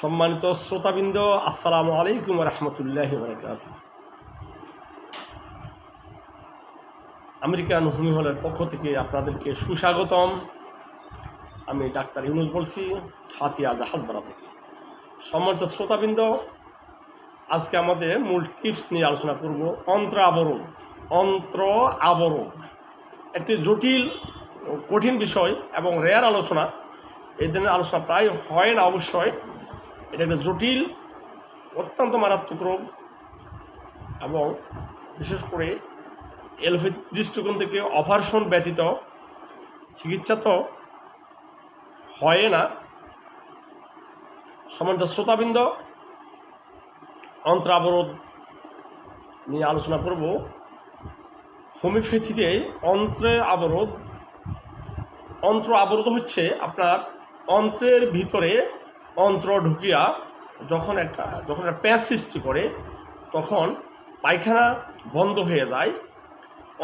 সম্মানিত শ্রোতাবৃন্দ, আসসালামু আলাইকুম রহমতুল্লাহ বরকাত আমেরিকান হোমি হলের পক্ষ থেকে আপনাদেরকে সুস্বাগতম। আমি ডাক্তার ইউনুস বলছি, হাতিয়া জাহাজবাড়া থেকে। সম্মানিত শ্রোতাবৃন্দ, আজকে আমাদের মূল টিপস নিয়ে আলোচনা করব, অন্ত্র অবরোধ অন্ত্র অবরোধ। একটি জটিল কঠিন বিষয় এবং রেয়ার আলোচনা। এই ধরনের আলোচনা প্রায় হয় না, অবশ্যই। এটা একটা জটিল, অত্যন্ত মারাত্মক রোগ এবং বিশেষ করে এলোপ্যাথি দৃষ্টিকোণ থেকে অপারেশন ব্যতীত চিকিৎসা তো হয় না। সমান্ত শ্রোতাবৃন্দ অন্ত্রাবরোধ নিয়ে আলোচনা করব। হোমিওপ্যাথিতে অন্ত্রে অবরোধ, অন্ত্র আবরোধ হচ্ছে আপনার অন্ত্রের ভিতরে অন্ত্র ঢুকিয়া যখন একটা যখন একটা প্যাঁচ সৃষ্টি করে, তখন পায়খানা বন্ধ হয়ে যায়।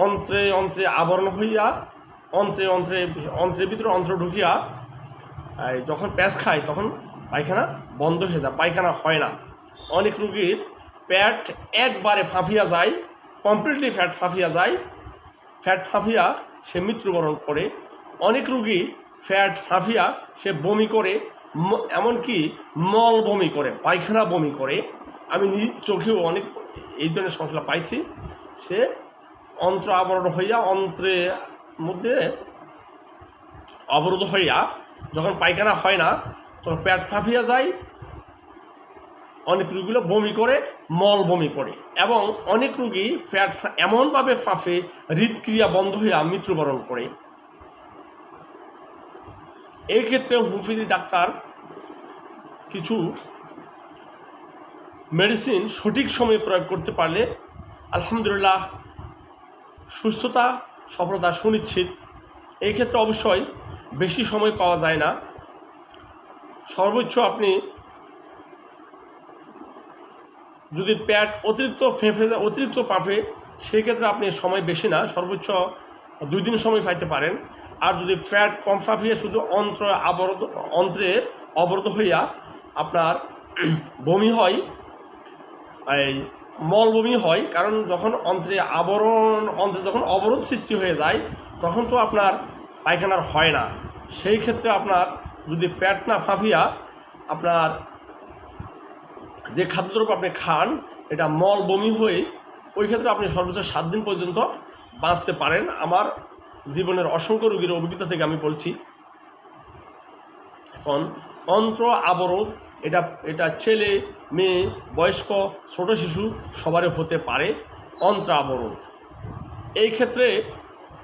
অন্ত্রে অন্ত্রে আবরণ হইয়া, অন্ত্রে অন্ত্রে, অন্ত্রের ভিতরে অন্ত্র ঢুকিয়া যখন প্যাঁচ খায়, তখন পায়খানা বন্ধ হয়ে যায়, পায়খানা হয় না। অনেক রুগীর প্যাট একবারে ফাঁফিয়া যায় কমপ্লিটলি ফ্যাট ফাঁফিয়া যায়। ফ্যাট ফাঁফিয়া সে মৃত্যুবরণ করে। অনেক রুগী ফ্যাট ফাঁফিয়া সে বমি করে। এমনকি মল বমি করে, পায়খানা বমি করে। আমি নিজ চোখেও অনেক এই ধরনের সমস্যা পাইছি। সে অন্ত্র আবরণ হইয়া অন্ত্রের মধ্যে অবরোধ হইয়া যখন পায়খানা হয় না, তখন পেট ফাঁফিয়া যায়। অনেক রুগীগুলো বমি করে, মল বমি করে এবং অনেক রুগী ফ্যাট এমনভাবে ফাঁফে হৃদক্রিয়া বন্ধ হইয়া মৃত্যুবরণ করে। এই ক্ষেত্রে হোমিওপ্যাথি ডাক্তার কিছু মেডিসিন সঠিক সময়ে প্রয়োগ করতে পারলে আলহামদুলিল্লাহ সুস্থতা, সফলতা সুনিশ্চিত। এই ক্ষেত্রে অবশ্যই বেশি সময় পাওয়া যায় না। সর্বোচ্চ আপনি যদি প্যাট অতিরিক্ত ফেঁফে অতিরিক্ত পাফে, সেই ক্ষেত্রে আপনি সময় বেশি না। সর্বোচ্চ দুই দিন সময় পাইতে পারেন। আর যদি ফ্যাট কম ফাঁপিয়ে শুধু অন্ত্র আবরোধ, অন্ত্রে অবরোধ হইয়া আপনার বমি হয়, এই মল বমি হয়, কারণ যখন অন্ত্রে আবরণ, অন্ত্রে যখন অবরোধ সৃষ্টি হয়ে যায়, তখন তো আপনার পায়খানার হয় না। সেই ক্ষেত্রে আপনার যদি পেট না ফাঁপিয়া আপনার যে খাদ্যদ্রব্য আপনি খান, এটা মল বমি হয়ে ওই ক্ষেত্রে আপনি সর্বোচ্চ সাত দিন পর্যন্ত বাঁচতে পারেন। আমার জীবনের অসংখ্য রোগীর অভিজ্ঞতা থেকে আমি বলছি। এখন, অন্ত্র আবরোধ এটা এটা ছেলে, মেয়ে, বয়স্ক, ছোট শিশু সবারই হতে পারে অন্ত্র আবরোধ এই ক্ষেত্রে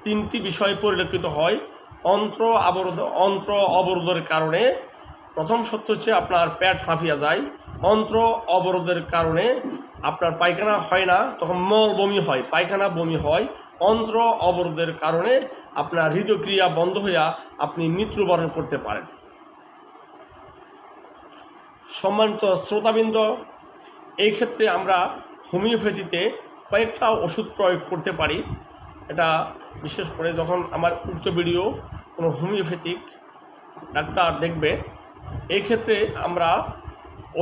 তিনটি বিষয় পরিলক্ষিত হয়। অন্ত্র আবরোধ অন্ত্র অবরোধের কারণে প্রথম সত্য হচ্ছে আপনার পেট ফাঁফিয়া যায়। অন্ত্র অবরোধের কারণে আপনার পায়খানা হয় না, তখন মল বমি হয়, পায়খানা বমি হয়, অন্ত্র অবরোধের কারণে আপনার হৃদক্রিয়া বন্ধ হইয়া আপনি মৃত্যুবরণ করতে পারেন। সম্মানিত শ্রোতাবৃন্দ, এই ক্ষেত্রে আমরা হোমিওপ্যাথিতে কয়েকটা ওষুধ প্রয়োগ করতে পারি। এটা বিশেষ করে যখন আমার উক্ত ভিডিও কোনো হোমিওপ্যাথিক ডাক্তার দেখবে, এই ক্ষেত্রে আমরা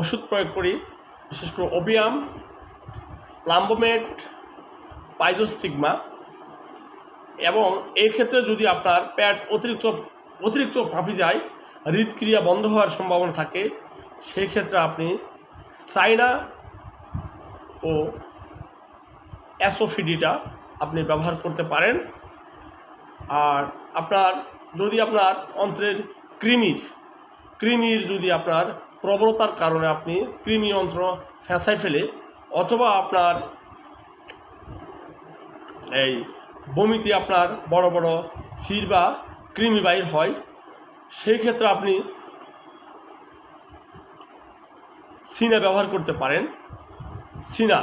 ওষুধ প্রয়োগ করি, বিশেষ করে ওপিয়াম লাম্বোমেট পাইজোস্টিগমা এবং ক্ষেত্রে যদি আপনার প্যাট অতিরিক্ত অতিরিক্ত ফাঁপি যায় হৃদক্রিয়া বন্ধ হওয়ার সম্ভাবনা থাকে সেই ক্ষেত্রে আপনি চাইনা ও অ্যাসোফিডিটা আপনি ব্যবহার করতে পারেন। আর আপনার, যদি আপনার অন্ত্রের কৃমির কৃমির যদি আপনার প্রবলতার কারণে আপনি কৃমি অন্ত্র ফেঁসাই ফেলে অথবা আপনার এই বমিতে আপনার বড় বড় চির বা কৃমি বাইর হয়, সেই ক্ষেত্রে আপনি সিনা ব্যবহার করতে পারেন। সিনা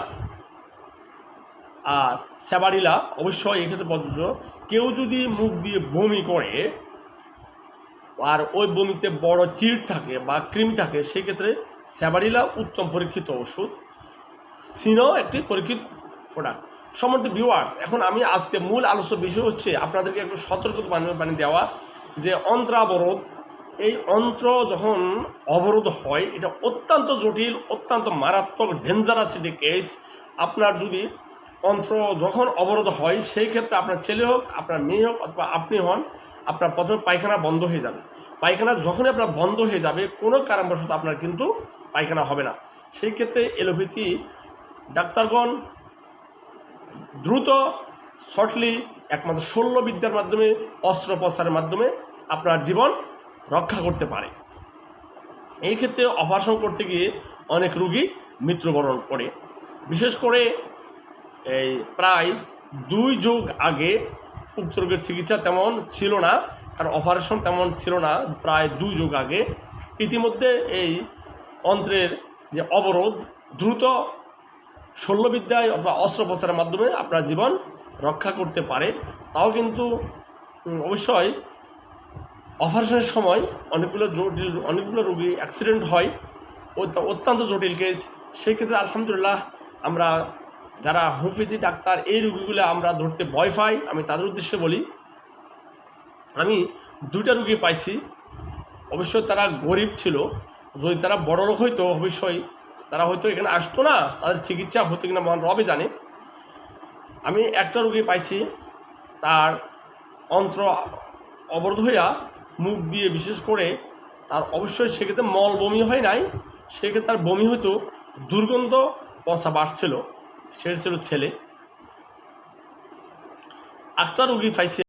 আর স্যাবারিলা অবশ্যই এক্ষেত্রে প্রযোজ্য। কেউ যদি মুখ দিয়ে বমি করে আর ওই বমিতে বড় চির থাকে বা কৃমি থাকে সেক্ষেত্রে স্যাবারিলা উত্তম পরীক্ষিত ওষুধ। সিনাও একটি পরীক্ষিত প্রোডাক্ট সম্বন্ধে ভিউয়ার্স এখন আমি আজকে মূল আলোচ্য বিষয় হচ্ছে আপনাদেরকে একটু সতর্ক বানিয়ে দেওয়া যে অন্ত্রাবরোধ, এই অন্ত্র যখন অবরোধ হয়, এটা অত্যন্ত জটিল, অত্যন্ত মারাত্মক ডেঞ্জারাসিটি কেস আপনার যদি অন্ত্র যখন অবরোধ হয়, সেই ক্ষেত্রে আপনার ছেলে হোক, আপনার মেয়ে হোক, অথবা আপনি হন, আপনার প্রথমে পায়খানা বন্ধ হয়ে যাবে। পায়খানা যখনই আপনার বন্ধ হয়ে যাবে, কোনো কারণবশত আপনার কিন্তু পায়খানা হবে না। সেই ক্ষেত্রে এলোপ্যাথি ডাক্তারগণ দ্রুত শর্টলি একমাত্র শল্যবিদ্যার মাধ্যমে, অস্ত্রোপচারের মাধ্যমে আপনার জীবন রক্ষা করতে পারে। এই ক্ষেত্রে অপারেশন করতে গিয়ে অনেক রুগী মৃত্যুবরণ করে। বিশেষ করে এই প্রায় দুই যুগ আগে উক্ত রোগের চিকিৎসা তেমন ছিল না, কারণ অপারেশন তেমন ছিল না, প্রায় দুই যুগ আগে। ইতিমধ্যে এই অন্ত্রের যে অবরোধ দ্রুত শল্যবিদ্যায় অথবা অস্ত্রোপচারের মাধ্যমে আপনার জীবন রক্ষা করতে পারে। তাও কিন্তু অবশ্যই অপারেশনের সময় অনেকগুলো জটিল, অনেকগুলো রোগী অ্যাক্সিডেন্ট হয়। অত- অত্যন্ত জটিল কেস সেই ক্ষেত্রে আলহামদুলিল্লাহ আমরা যারা হোমিওপ্যাথি ডাক্তার, এই রুগীগুলো আমরা ধরতে ভয় পাই। আমি তাদের উদ্দেশ্যে বলি, আমি দুইটা রুগী পাইছি। অবশ্যই তারা গরিব ছিল। যদি তারা বড় লোক হইতো, অবশ্যই তারা হয়তো এখানে আসতো না, তাদের চিকিৎসা হতো কিনা মহান রবে জানে। আমি একটা রুগী পাইছি, তার অন্ত্র অবরোধ হইয়া মুখ দিয়ে বিশেষ করে তার অবশ্যই সেক্ষেত্রে মল বমি হয় নাই, সেক্ষেত্রে তার বমি হতো দুর্গন্ধ পচা বাড়ছিল, সে ছিল ছেলে। একটা রুগী পাইছি